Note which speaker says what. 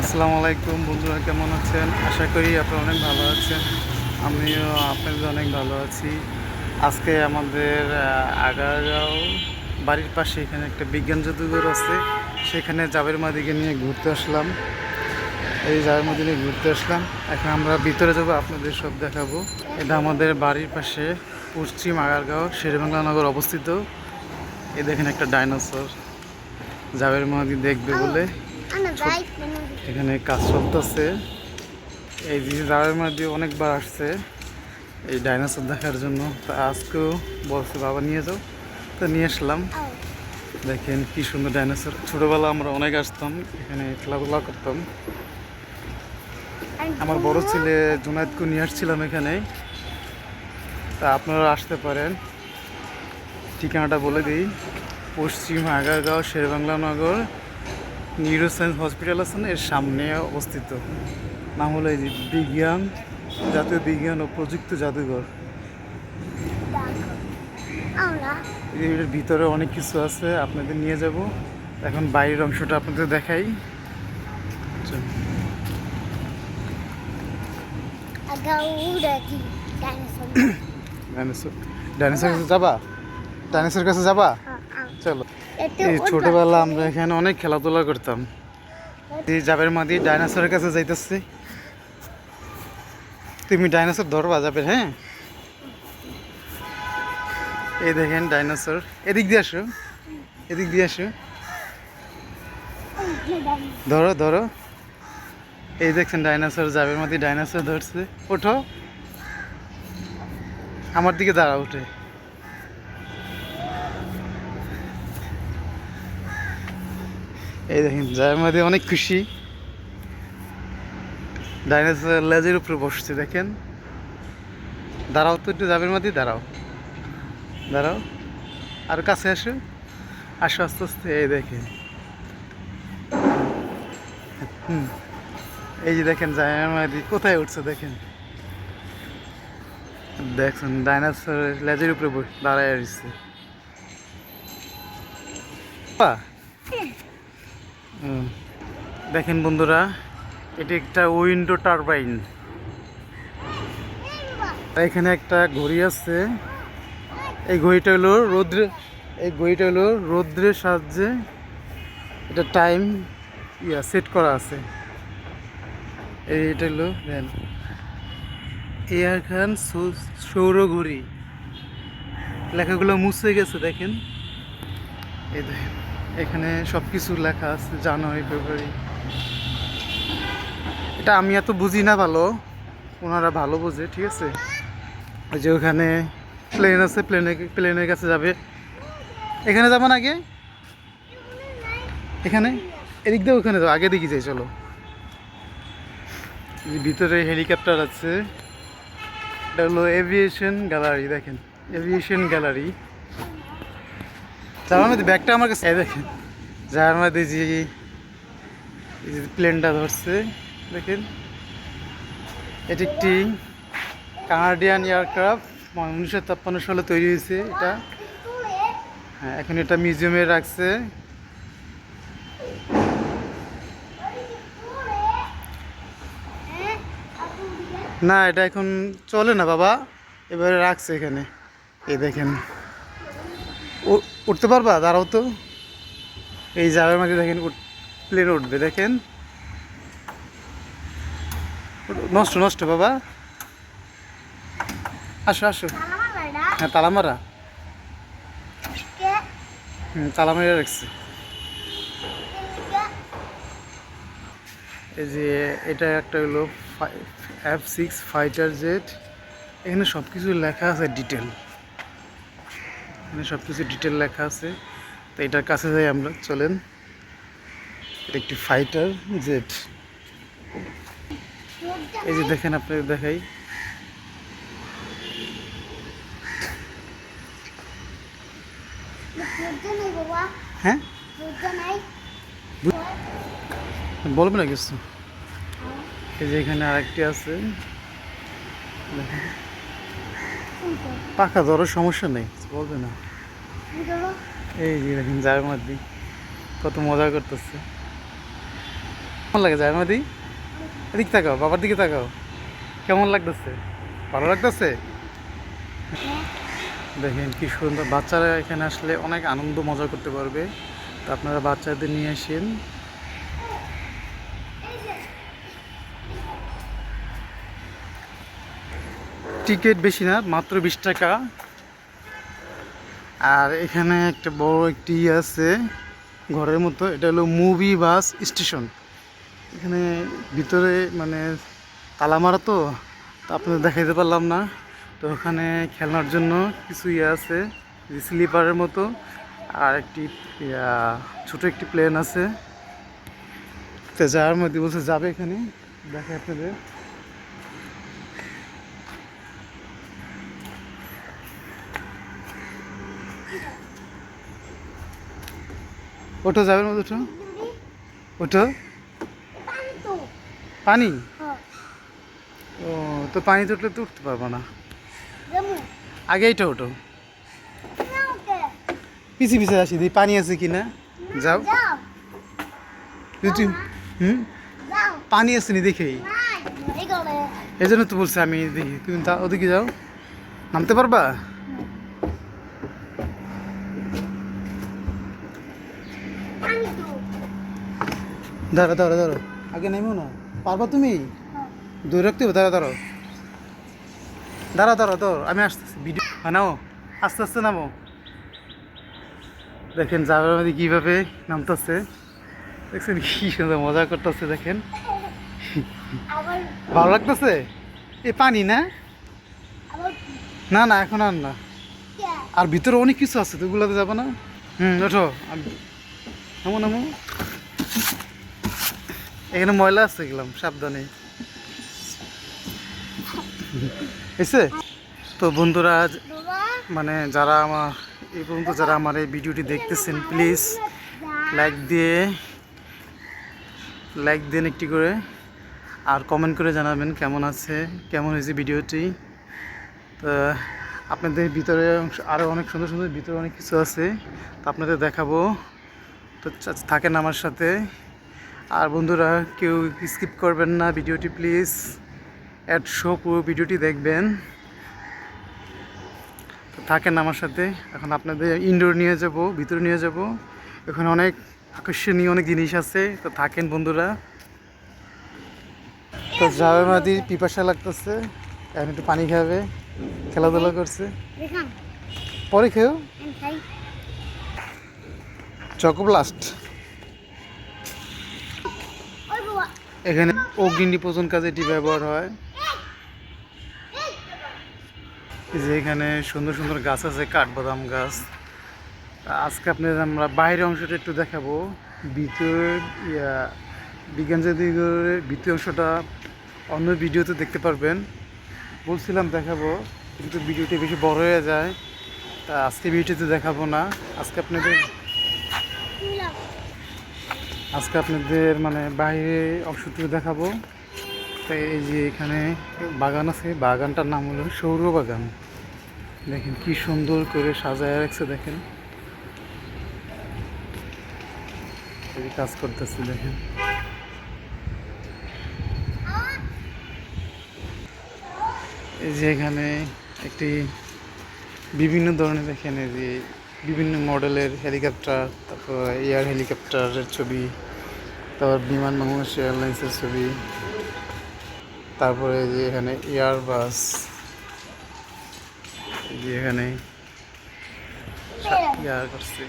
Speaker 1: আসসালামু আলাইকুম বন্ধুরা, কেমন আছেন? আশা করি আপনারা অনেক ভালো আছেন। আমিও আপনাদের অনেক ভালো আছি। আজকে আমাদের আগারগাঁও বাড়ির পাশে এখানে একটা বিজ্ঞান জাদুঘর আছে। সেখানে জাবের মাদিকে নিয়ে ঘুরতে আসলাম। এই জাবের মাদি নিয়ে ঘুরতে আসলাম। এখন আমরা ভিতরে যাব, আপনাদের সব দেখাবো। এটা আমাদের বাড়ির পাশে পশ্চিম আগারগাঁও, শেরেবাংলা নগর অবস্থিত। এ দেখেন একটা ডাইনোসর। জাবের মাদি দেখবে বলে। এখানে কাজ চলতেছে। এই যাওয়ার মধ্যে অনেকবার আসছে। এই ডাইনোসর দেখার জন্য। তা আজকেও বলছে বাবা নিয়ে যাও। তো নিয়ে আসলাম। দেখেন কি সুন্দর ডাইনোসর। ছোটোবেলা আমরা অনেক আসতাম এখানে খেলাধুলা করতাম। আমার বড় ছেলে জুনায়দকে নিয়ে আসছিলাম এখানে। তা আপনারা আসতে পারেন। ঠিকানাটা বলে দিই। পশ্চিম Agargaon Sher-e-Bangla Nagar neuro science hospital আছে না এর সামনে অবস্থিত। নাম হলো এই যে বিজ্ঞান জাতীয় বিজ্ঞান ও প্রযুক্তি জাদুঘর। এর ভিতরে অনেক কিছু আছে আপনাদের নিয়ে যাব। এখন বাইরের অংশটা আপনাদের দেখাই।
Speaker 2: gaúra
Speaker 1: dinosaur. ডাইনোসর। কাছে যাবা? ডাইনোসর কাছে যাবা?
Speaker 2: ah.
Speaker 1: চলো। এই ছোটবেলা আমরা এখানে অনেক খেলাধুলা করতাম। এই জাবের মাদি ডাইনোসরের কাছে যাইতেছি। তুমি ডাইনোসর ধরবা যাবে হ্যাঁ? এই দেখেন ডাইনোসর। এদিক দিয়ে আসো। এদিক দিয়ে আসো। ধরো ধরো। এই দেখছেন ডাইনোসর জাবের মাদি ডাইনোসর ধরছে। ওঠো। আমার দিকে দাঁড়া উঠে এই দেখেন, যার মধ্যে অনেক খুশি। ডাইনোসর লেজের উপরে বসছে, দেখেন। দাঁড়াও তো একটু যাবের মধ্যে দাঁড়াও। দাঁড়াও। আর কাছে আসো। আসো, আস্তে আস্তে, এই দেখেন। এই যে দেখেন জায়ের মাদি কোথায় উঠছে, দেখেন। দেখছেন ডাইনোসর লেজের উপরে দাঁড়ায় আসছে। দেখেন বন্ধুরা, এটি একটা উইন্ডো টারবাইন। এখানে একটা ঘড়ি আছে। এই ঘড়িটা হলো রৌদ্রে, এই ঘড়িটা হলো রৌদ্রের সাহায্যে এটা টাইম ইয়া সেট করা আছে। এই এটা হলো দেন এয়ার খান সৌর ঘড়ি। লেখাগুলো মুছে গেছে, দেখেন। এই দেখেন। এখানে সব কিছু লেখা আছে, জানুয়ারি, ফেব্রুয়ারি। এটা আমি এত বুঝি না ভালো, ওনারা ভালো বোঝে, ঠিক আছে? ওই যে ওখানে প্লেন আছে প্লেনে প্লেনের কাছে যাবে। এখানে যাবেন আগে? এখানে? এদিক দিয়ে ওখানে যাব, আগে দিকে যাই, চলো। ভিতরে হেলিকপ্টার আছে। এটা হলো এভিয়েশন গ্যালারি দেখেন। এভিয়েশন গ্যালারি যার মধ্যে ব্যাগটা আমার কাছে। দেখেন যার মধ্যে যে প্লেনটা ধরছে, দেখেন। এটি একটি কানাডিয়ান এয়ারক্রাফট উনিশশো ছাপ্পান্ন সালে তৈরি হয়েছে এটা। হ্যাঁ এখন এটা মিউজিয়ামে রাখছে। না, এটা এখন চলে না বাবা। এবারে রাখছে এখানে। এই দেখেন। উ- উঠতে পারবা? দাঁড়াও তো। এই জায়গার মাঝে দেখেন প্লেন উঠবে, দেখেন। নষ্ট নষ্ট বাবা। আসো আসো। হ্যাঁ তালামারা হুম, তালা মারা রাখছে। এই যে এটা একটা হলো এফ সিক্স ফাইটার জেট এখানে সব কিছু লেখা আছে ডিটেল এখানে সব কিছু ডিটেল লেখা আছে। তো এটার কাছে যাই আমরা, চলেন। এটা একটি ফাইটার জেট এই যে দেখেন আপনাদের দেখাই। হ্যাঁ? বলবে না কিছু? এই যে এখানে আরেকটি আছে। দেখেন। পাখা ধরার সমস্যা নেই। বলবে না। এই যে দেখেন মধ্যে কত মজা করতেছে। কেমন লাগে যায় মাদি এদিক তাকাও বাবার দিকে তাকাও। কেমন লাগতেছে? ভালো লাগতেছে? দেখেন কি সুন্দর। বাচ্চারা এখানে আসলে অনেক আনন্দ মজা করতে পারবে। তা আপনারা বাচ্চাদের নিয়ে আসেন। টিকিট বেশি না, মাত্র বিশ টাকা। আর এখানে একটা বড় একটি ইয়ে আছে ঘরের মতো, এটা হলো মুভি বাস স্টেশন। এখানে ভিতরে মানে তালা মারা তো আপনাদের দেখাইতে পারলাম না। তো ওখানে খেলনার জন্য কিছু ইয়ে আছে স্লিপারের মতো, আর একটি ছোট একটি প্লেন আছে। তো যার মধ্যে বলছে যাবে এখানে দেখে আপনাদের। ওঠো যাবে মধ্যে ওঠো ওঠো
Speaker 2: পানি হ্যাঁ
Speaker 1: ও তো পানি তো উঠলে তো উঠতে পারব না আগে এইটা ওঠো পিছিয়ে পিছিয়ে আসি দিই পানি আছে কি না যাও হুম পানি আছে নি
Speaker 2: মরে
Speaker 1: এই জন্য তো বলছি আমি দেখি তুমি ওদিকে যাও নামতে পারবা
Speaker 2: পানি তো
Speaker 1: দাঁড়া দাঁড়া দাঁড়ো। আগে নেমো না। পারবা তুমি?
Speaker 2: হ্যাঁ।
Speaker 1: দূরে রাখতে হবে দাঁড়া দাঁড়ো দাঁড়া দাঁড়া দাঁড়ো আমি আসতেছি। ভিডিও বানাও আস্তে আস্তে নামো। দেখেন যাবার মধ্যে কীভাবে নামতেছে। দেখছেন কি সুন্দর মজা করতেছে দেখেন। ভালো লাগতেছে? এ পানি না? না না এখন আর না। আর ভিতরে অনেক কিছু আছে তো ওগুলোতে যাব না? হুম ওঠো। আমি- নামো নামো। এখানে ময়লা আছে গেলাম, সাবধানে। এসে তো বন্ধুরা মানে যারা আমার, এই পর্যন্ত যারা আমার এই ভিডিওটি দেখতেছেন, প্লিজ লাইক দিয়ে লাইক দেন একটি করে, আর কমেন্ট করে জানাবেন কেমন আছে, কেমন হয়েছে ভিডিওটি। তো আপনাদের ভিতরে আরও অনেক সুন্দর সুন্দর ভিতরে অনেক কিছু আছে, তো আপনাদের দেখাবো। তো থাকেন আমার সাথে। আর বন্ধুরা কেউ স্কিপ করবেন না ভিডিওটি প্লিজ অ্যাড শো পুরো ভিডিওটি দেখবেন। তো থাকেন আমার সাথে। এখন আপনাদের ইনডোর নিয়ে যাব ভিতরে নিয়ে যাব। এখানে অনেক আকর্ষণীয় অনেক জিনিস আছে তো থাকেন বন্ধুরা। তো যাবে মাদি পিপাসা লাগতেছে এখন একটু পানি খাবে খেলাধুলা করছে। পরে খেয়েও?
Speaker 2: আমি খাই।
Speaker 1: এখানে অগ্নি পোষণ কাজে এটি ব্যবহার হয়। যে এখানে সুন্দর সুন্দর গাছ আছে, কাঠবাদাম গাছ। আজকে আপনাদের আমরা বাইরের অংশটা একটু দেখাবো। ভিতর ইয়া, বিজ্ঞান জাদুঘরের ভিতর অংশটা অন্য ভিডিওতে দেখতে পারবেন। বলছিলাম দেখাবো, কিন্তু ভিডিওটি বেশি বড় হয়ে যায়, তা আজকে ভিডিওতে দেখাবো না। আজকে আপনাদের আজকে আপনাদের মানে বাইরে অংশটুকু দেখাবো। তাই এই যে এখানে বাগান আছে, বাগানটার নাম হলো সৌর বাগান। দেখেন কি সুন্দর করে সাজায় রাখছে, দেখেন। কাজ করতেছে, দেখেন। এই যে এখানে একটি বিভিন্ন ধরনের, দেখেন এই যে বিভিন্ন মডেলের হেলিকপ্টার, তারপর এয়ার হেলিকপ্টারের ছবি, তারপর বিমান বাংলাদেশ এয়ারলাইন্সের ছবি, তারপরে যে এখানে এয়ার বাস এখানে এয়ার করছে